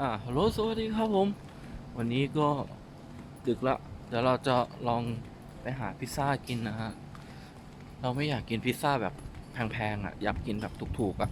อ่าฮัลโหลสวัสดีครับผม วันนี้ก็ดึกละเดี๋ยวเราจะลองไปหาพิซซ่ากินนะฮะ เราไม่อยากกินพิซซ่าแบบแพงๆอะ อยากกินแบบถูกๆอะ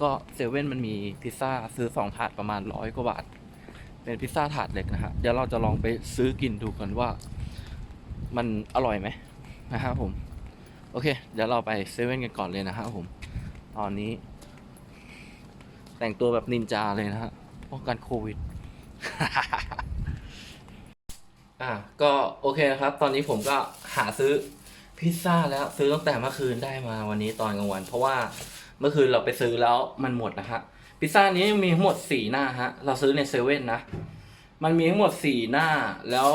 ก็เซเว่นมันมีพิซซ่าซื้อสองถาดประมาณร้อยกว่าบาท เป็นพิซซ่าถาดเล็กนะฮะ เดี๋ยวเราจะลองไปซื้อกินดูกันว่า มันอร่อยไหมนะครับผม โอเค เดี๋ยวเราไปเซเว่นกันก่อนเลยนะครับผม ตอนนี้ แต่งตัวแบบนินจาเลยนะฮะ ป้องกันโควิด อะก็โอเคนะครับ ตอนนี้ผมก็หาซื้อพิซซ่าแล้วซื้อตั้งแต่เมื่อคืนได้มาวันนี้ตอนกลางวัน เพราะว่าเมื่อคืนเราไปซื้อแล้วมันหมดนะฮะพิซซ่านี้มีทั้งหมดสี่หน้าฮะเราซื้อในเซเว่นนะมันมีทั้งหมดสี่หน้า แล้ว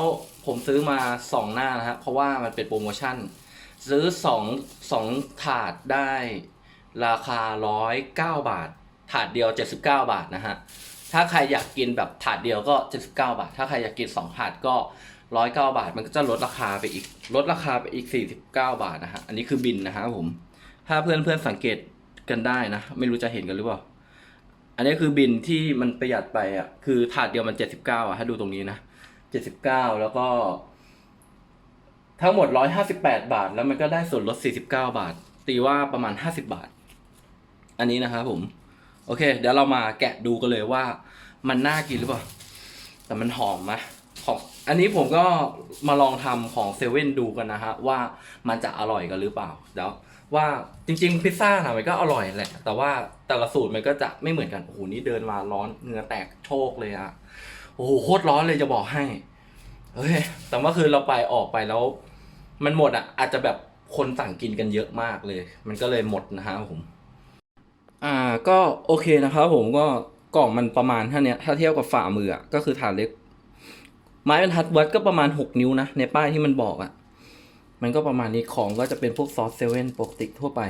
ผมซื้อมาสองหน้านะฮะเพราะว่ามันเป็นโปรโมชั่น ซื้อสองสองถาดได้ราคาร้อยเก้าบาท ถาดเดียวเจ็ดสิบเก้าบาทนะฮะ ถ้าใครอยากกินแบบถาดเดียวก็ 79 บาท ถ้าใครอยากกิน 2 ถาดก็ 109 บาท มันก็จะลดราคาไปอีก ลดราคาไปอีก 49 บาทนะฮะ อันนี้คือบินนะฮะผม ถ้าเพื่อนเพื่อนๆสังเกตกันได้นะ ไม่รู้จะเห็นกันหรือเปล่า อันนี้คือบินที่มันประหยัดไปอะ คือถาดเดียวมัน 79 อะ ถ้าดูตรงนี้นะ 79 แล้วก็ ทั้งหมด 158 บาท แล้วมันก็ได้ส่วนลด 49 บาท ตีว่าประมาณ 50 บาท อันนี้นะครับผม โอเค เดี๋ยวเรามาแกะดูกันเลยว่า มันน่ากินหรือเปล่า แต่มันหอมไหมของอันนี้ผมก็มาลองทำของเซเว่นดูกันนะฮะว่ามันจะอร่อยกันหรือเปล่าเดี๋ยวว่าจริงๆพิซซ่านะมันก็อร่อยแหละ แต่ว่าแต่ละสูตรมันก็จะไม่เหมือนกันโอ้โหนี่เดินมาร้อนเหงื่อแตกโชกเลยอะโอ้โหโคตรร้อนเลยจะบอกให้โอเคแต่เมื่อคืนเราไปออกไปแล้ว มันหมดอะอาจจะแบบคนสั่งกินกันเยอะมากเลย มันก็เลยหมดนะฮะผม อ่าก็โอเคนะครับผมก็กล่องมันประมาณเท่านี้ถ้าเทียบกับฝ่ามืออะก็คือถาดเล็ก ไม้บรรทัดวัดก็ประมาณหกนิ้วนะ ในป้ายที่มันบอกอะ่ะ มันก็ประมาณนี้ของก็จะเป็นพวกซอสเซเว่นปกติทั่วไป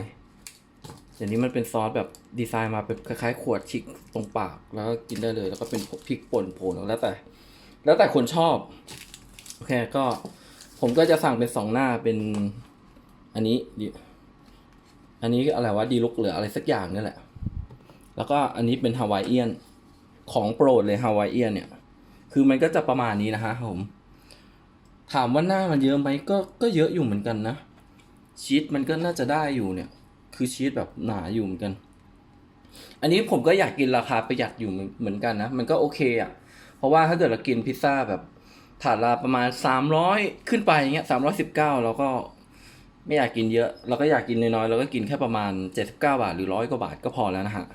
เดี๋ยวนี้มันเป็นซอสแบบดีไซน์มาเป็นคล้ายๆ ขวดชิกตรงปาก แล้วก็กินได้เลย แล้วก็เป็นพริกป่นโผล่แล้วแต่ แล้วแต่คนชอบ โอเคก็ผมก็จะสั่งเป็นสองหน้าเป็นอันนี้ อันนี้อะไรวะดีลุกเหลืออะไรสักอย่างนี่แหละ แล้วก็อันนี้เป็นฮาวายเอียนของโปรดเลยฮาวายเอียนเนี่ย คือมันก็จะประมาณนี้นะฮะผม ถามว่าหน้ามันเยอะไหมก็ก็เยอะอยู่เหมือนกันนะ ชีสมันก็น่าจะได้อยู่เนี่ย คือชีสแบบหนาอยู่เหมือนกัน อันนี้ผมก็อยากกินราคาประหยัดอยู่เหมือนกันนะ มันก็โอเคอะ่ะ เพราะว่าถ้าเกิดเรากินพิซซ่าแบบถาดละประมาณสามร้อยขึ้นไปเงี้ยสามร้อยสิบเก้าเราก็ ไม่อยากกินเยอะ เราก็อยากกินน้อยๆเราก็กินแค่ประมาณ 79 บาทหรือร้อยกว่าบาทก็พอแล้วนะฮะ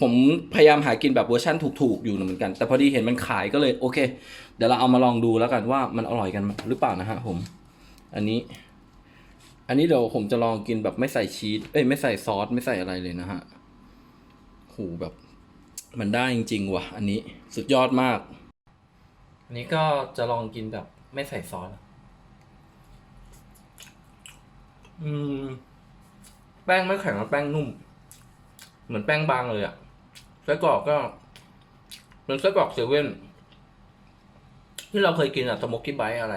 ผมพยายามหากินแบบเวอร์ชั่นถูกๆอยู่เหมือนกัน แต่พอดีเห็นมันขายก็เลยโอเค เดี๋ยวเราเอามาลองดูแล้วกันว่ามันอร่อยกันหรือเปล่านะฮะผม อันนี้ อันนี้เดี๋ยวผมจะลองกินแบบไม่ใส่ชีสเอ้ยไม่ใส่ซอสไม่ใส่อะไรเลยนะฮะโหแบบ มันได้จริงๆว่ะ อันนี้สุดยอดมาก อันนี้ก็จะลองกินแบบไม่ใส่ซอส อืม แป้งไม่แข็งแล้วแป้งนุ่ม เหมือนแป้งบางเลยอะไส้กรอกก็เป็นไส้กรอกเซเว่นที่เราเคยกินอะสโมกกี้ไบอะไร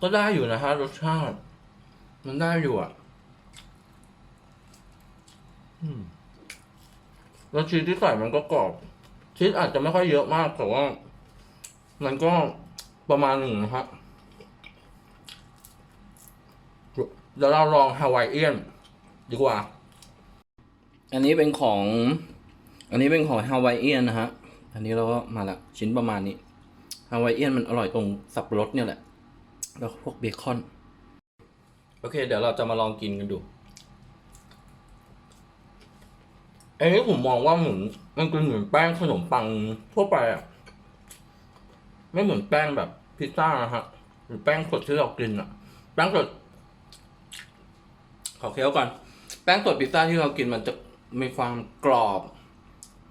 ก็ได้อยู่นะฮะรสชาติ มันได้อยู่อะแล้วชีสที่ใส่มันก็กรอบ ชีสอาจจะไม่ค่อยเยอะมากแต่ว่า มันก็ประมาณหนึ่งนะครับเดี๋ยวเราลองฮาวายเอียนดีกว่า อันนี้เป็นของ อันนี้เป็นของฮาวายเอียนนะฮะ อันนี้เราก็มาละชิ้นประมาณนี้ฮาวายเอียนมันอร่อยตรงสับปะรดเนี่ยแหละ แล้วพวกเบคอน โอเค เดี๋ยวเราจะมาลองกินกันดู อันนี้ผมมองว่าเหมือนมันเป็นเหมือนแป้งขนมปังทั่วไปอะไม่เหมือนแป้งแบบพิซซ่านะฮะหรือแป้งสดที่เรากินอะ แป้งสดขอเคี้ยวก่อน แป้งสดพิซซ่าที่เรากินมันจะมีความกรอบ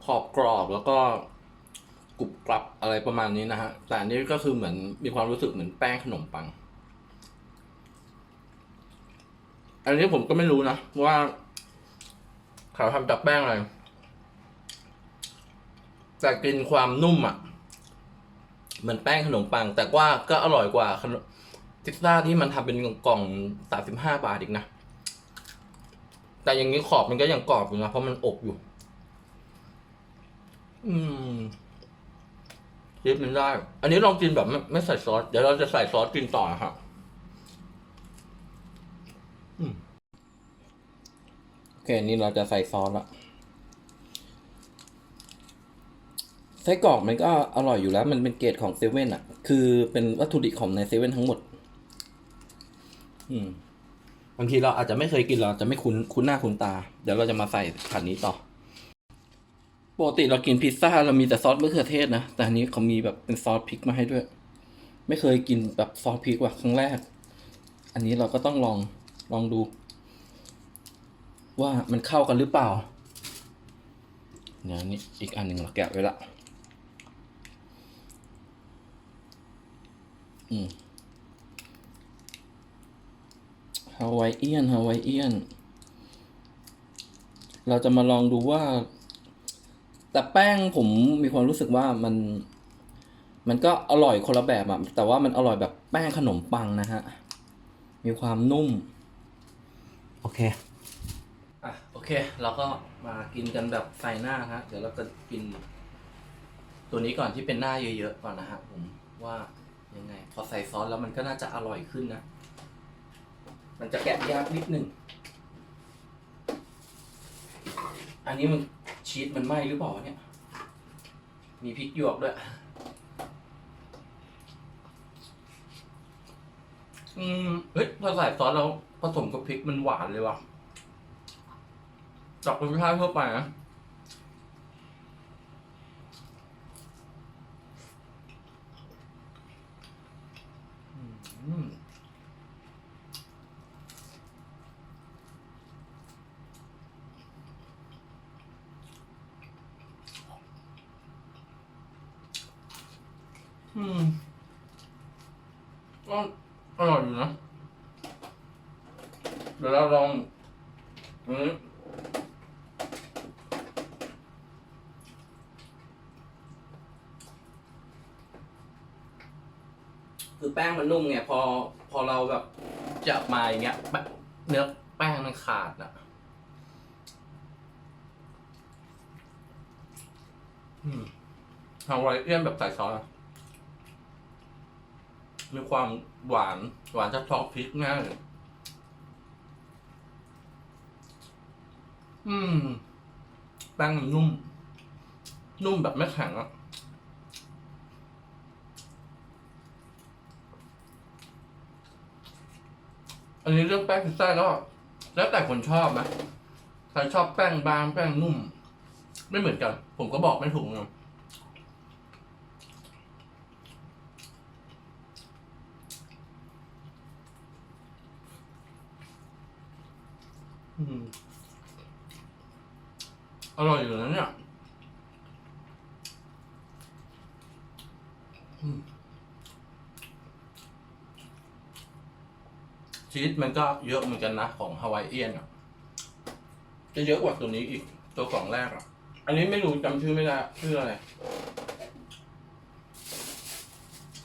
ขอบกรอบแล้วก็กรุบกรับอะไรประมาณนี้นะฮะ แต่อันนี้ก็คือเหมือนมีความรู้สึกเหมือนแป้งขนมปัง อันนี้ผมก็ไม่รู้นะว่า เขาทำจากแป้งอะไรแต่กินความนุ่มอะเหมือนแป้งขนมปัง แต่ว่าก็อร่อยกว่าขนมพิซซ่าที่มันทำเป็นกล่องสามสิบห้าบาทอีกนะ แต่อย่างนี้ขอบมันก็ยังกรอบอยู่นะเพราะมันอบอยู่ อืมชิปมันได้ อันนี้ลองกินแบบไม่ไม่ใส่ซอส เดี๋ยวเราจะใส่ซอสกินต่อนะครับอืม โอเคนี่เราจะใส่ซอสละไส้กรอกมันก็อร่อยอยู่แล้ว มันเป็นเกรดของเซเว่นอะ คือเป็นวัตถุดิบของในเซเว่นทั้งหมด อืมบางทีเราอาจจะไม่เคยกินเราจจะไม่คุ้นคุ้นหน้าคุ้นตา เดี๋ยวเราจะมาใส่ผัดนี้ต่อปกติเรากินพิซซ่าเรามีแต่ซอสมะเขือเทศนะ แต่อันนี้เขามีแบบเป็นซอสพริกมาให้ด้วย ไม่เคยกินแบบซอสพริกว่ะครั้งแรก อันนี้เราก็ต้องลองลองดู ว่ามันเข้ากันหรือเปล่าเนี่ยนี่อีกอันหนึ่งเราแกะไว้ละอืมฮาวายเอียนฮาวายเอียน เราจะมาลองดูว่า แต่แป้งผมมีความรู้สึกว่ามันมันก็อร่อยคนละแบบอะแต่ว่ามันอร่อยแบบแป้งขนมปังนะฮะ มีความนุ่ม โอเค เคเราก็มากินกันแบบใส่หน้าฮะ เดี๋ยวเราจะกิน ตัวนี้ก่อนที่เป็นหน้าเยอะๆก่อนนะฮะผมว่ายังไง พอใส่ซอสแล้วมันก็น่าจะอร่อยขึ้นนะ มันจะแกะยากนิดนึง อันนี้มันชีสมันไหม้หรือเปล่าเนี่ย มีพริกหยวกด้วย อืม เฮ้ยพอใส่ซอสแล้วผสมกับพริกมันหวานเลยว่ะ จากรสชาติทั่วไปนะอืมอืมก็อร่อยอยู่นะ เดี๋ยวเราลองอันนี้ คือแป้งมันนุ่มไงพอพอเราแบบจับมาอย่างเงี้ยเนื้อแป้งมันขาดอะอืมฮาวายเอียนแบบใส่ซอสอะมีความหวานหวานจากซอสพริกง่ายอืมแป้งมันนุ่ม นุ่มแบบไม่แข็งอะ อันนี้เรื่องแป้งพิซซ่าก็แล้วแต่คนชอบนะใครชอบแป้งบางแป้งนุ่ม ไม่เหมือนกัน ผมก็บอกไม่ถูกเหมือนกันอืมอร่อยอยู่นะเนี่ย อืม ชีสมันก็เยอะเหมือนกันนะ ของฮาวายเอียนอะ จะเยอะกว่าตัวนี้อีก ตัวกล่องแรกอะ อันนี้ไม่รู้จำชื่อไม่ได้ชื่ออะไร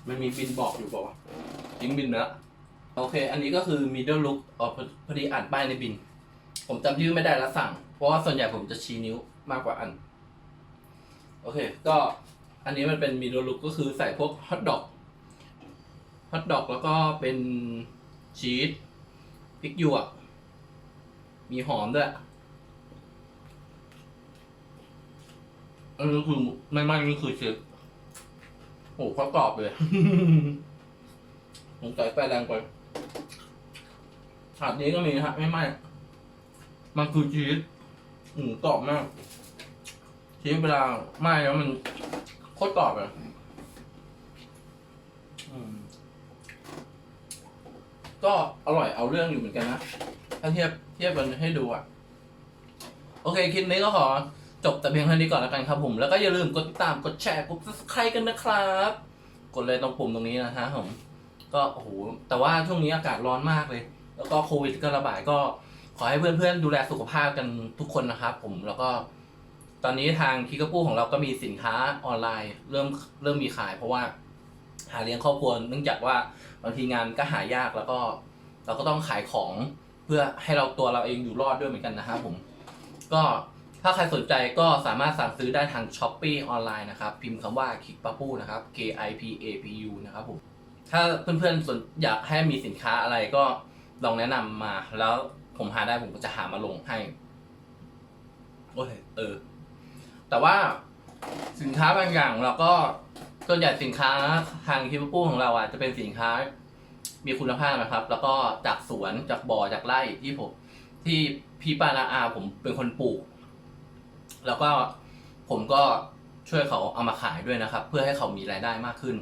มันมีบินบอกอยู่เปล่าวะยิงบินไปล้วโอเค อันนี้ก็คือ middle look อ๋อพอพอดีอ่านป้ายในบิน ผมจำชื่อไม่ได้แล้วสั่ง เพราะว่าส่วนใหญ่ผมจะชี้นิ้วมากกว่าอัน โอเค ก็อันนี้มันเป็น middle look ก็คือใส่พวกฮอทดอกฮอทดอกแล้วก็เป็น ชีสพริกหยวก มีหอมด้วยอันนี้คือไม่ไหม้นี่คือเชฟโอ้โหเขากรอบเลยผมใส่ไฟแรงไปถาดนี้ก็มีนะฮะไม่ไหม้มันคือชีสอืมกรอบมากชีสเวลาไหม้แล้วมันโคตรกรอบเลยอืม ก็อร่อยเอาเรื่องอยู่เหมือนกันนะ ถ้าเทียบเทียบกันให้ดูอะ โอเคคลิปนี้ก็ขอจบแต่เพียงเท่านี้ก่อนแล้วกันครับผม แล้วก็อย่าลืมกดติดตามกดแชร์กด subscribe กันนะครับ กดเลยตรงปุ่มตรงนี้นะฮะผม ก็โอ้โหแต่ว่าช่วงนี้อากาศร้อนมากเลย แล้วก็โควิดก็ระบาดก็ขอให้เพื่อนๆดูแลสุขภาพกันทุกคนนะครับ ผมแล้วก็ตอนนี้ทางคิกาปูของเราก็มีสินค้าออนไลน์ เริ่มเริ่มมีขายเพราะว่า หาเลี้ยงครอบครัวเนื่องจากว่าบางทีงานก็หายากแล้วก็เราก็ต้องขายของเพื่อให้เราตัวเราเองอยู่รอดด้วยเหมือนกันนะครับผม ก็ถ้าใครสนใจก็สามารถสั่งซื้อได้ทาง s h อ p e e ออนไลน์นะครับ พิมพ์คำว่าคิกปาปูนะครับ K I P A P U นะครับผม ถ้าเพื่อนๆสนอยากให้มีสินค้าอะไรก็ลองแนะนำมา แล้วผมหาได้ผมก็จะหามาลงให้โอ้ยเออ แต่ว่าสินค้าบางอย่างเราก็ ส่วนใหญ่สินค้าทางคิปปูของเราอะจะเป็นสินค้ามีคุณภาพนะครับ แล้วก็จากสวนจากบ่อจากไร่ที่ผมที่พี่ปานาอาผมเป็นคนปลูก แล้วก็ผมก็ช่วยเขาเอามาขายด้วยนะครับ เพื่อให้เขามีรายได้มากขึ้น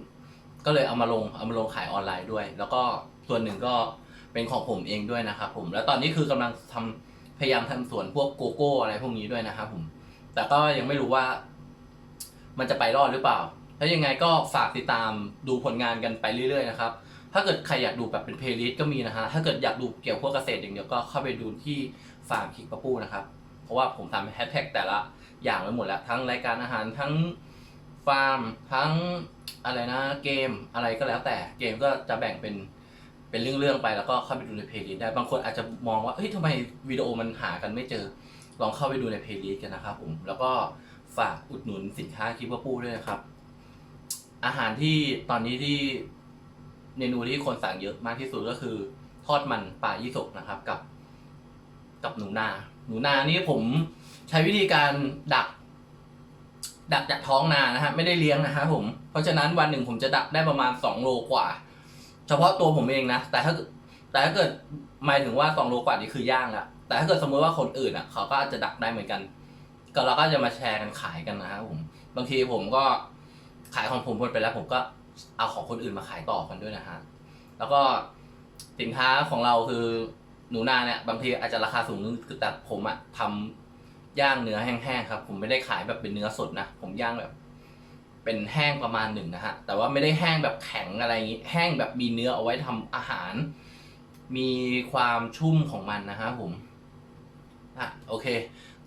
ก็เลยเอามาลงเอามาลงขายออนไลน์ด้วย แล้วก็ส่วนหนึ่งก็เป็นของผมเองด้วยนะครับ ผม แล้วตอนนี้คือกำลังทำพยายามทำสวนพวกโกโก้อะไรพวกนี้ด้วยนะครับผม แต่ก็ยังไม่รู้ว่า มันจะไปรอดหรือเปล่า ถ้ายังไงก็ฝากติดตามดูผลงานกันไปเรื่อยๆนะครับ ถ้าเกิดใครอยากดูแบบเป็นเพลย์ลิสต์ก็มีนะฮะ ถ้าเกิดอยากดูเกี่ยวกับพวกเกษตรอย่างเดียวก็เข้าไปดูที่ฟาร์มคิกปะปูนะครับ เพราะว่าผมทำแฮชแท็กแต่ละอย่างไว้หมดแล้ว ทั้งรายการอาหารทั้งฟาร์ม ทั้งอะไรนะเกมอะไรก็แล้วแต่เกมก็จะแบ่งเป็นเป็นเรื่องๆไปแล้วก็เข้าไปดูในเพลย์ลิสต์ได้ บางคนอาจจะมองว่าเฮ้ยทำไมวิดีโอมันหากันไม่เจอ ลองเข้าไปดูในเพลย์ลิสต์กันนะครับผมแล้วก็ฝากอุดหนุนสินค้าคิปปะปูด้วยนะครับ อาหารที่ตอนนี้ที่เมนูที่คนสั่งเยอะมากที่สุดก็คือ ทอดมันปลายี่สกนะครับ กับ กับหนูนา หนูนานี่ผมใช้วิธีการดัก ดักจากท้องนานะฮะไม่ได้เลี้ยงนะฮะผมเพราะฉะนั้นวันหนึ่งผมจะดักได้ประมาณสองโลกว่า เฉพาะตัวผมเองนะแต่ถ้าแต่ถ้าเกิดหมายถึงว่าสองโลกว่านี่คือย่างละแต่ถ้าเกิดสมมติว่าคนอื่นอะ เขาก็อาจจะดักได้เหมือนกัน ก็เราก็จะมาแชร์กันขายกันนะครับผม บางทีผมก็ ขายของผมหมดไปแล้วผมก็เอาของคนอื่นมาขายต่อกันด้วยนะฮะ แล้วก็สินค้าของเราคือหนูนาเนี่ยบางทีอาจจะราคาสูงนึงคือแต่ผมอะทำย่างเนื้อแห้งๆครับ ผมไม่ได้ขายแบบเป็นเนื้อสดนะผมย่างแบบ เป็นแห้งประมาณหนึ่งนะฮะแต่ว่าไม่ได้แห้งแบบแข็งอะไรอย่างงี้ แห้งแบบมีเนื้อเอาไว้ทำอาหาร มีความชุ่มของมันนะฮะผม โอเค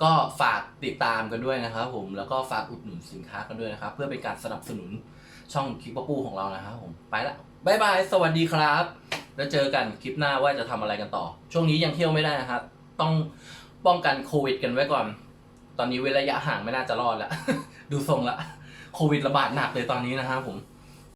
ก็ฝากติดตามกันด้วยนะครับผมแล้วก็ฝากอุดหนุนสินค้ากันด้วยนะครับ เพื่อเป็นการสนับสนุนช่องคลิปปะปูของเรานะครับผมไปละบายบายสวัสดีครับ แล้วเจอกันคลิปหน้าว่าจะทำอะไรกันต่อ ช่วงนี้ยังเที่ยวไม่ได้นะครับ ต้องป้องกันโควิดกันไว้ก่อน ตอนนี้เว้นระยะห่างไม่น่าจะรอดล้วดูทรงละโควิดระบาดหนักเลยตอนนี้นะครับผม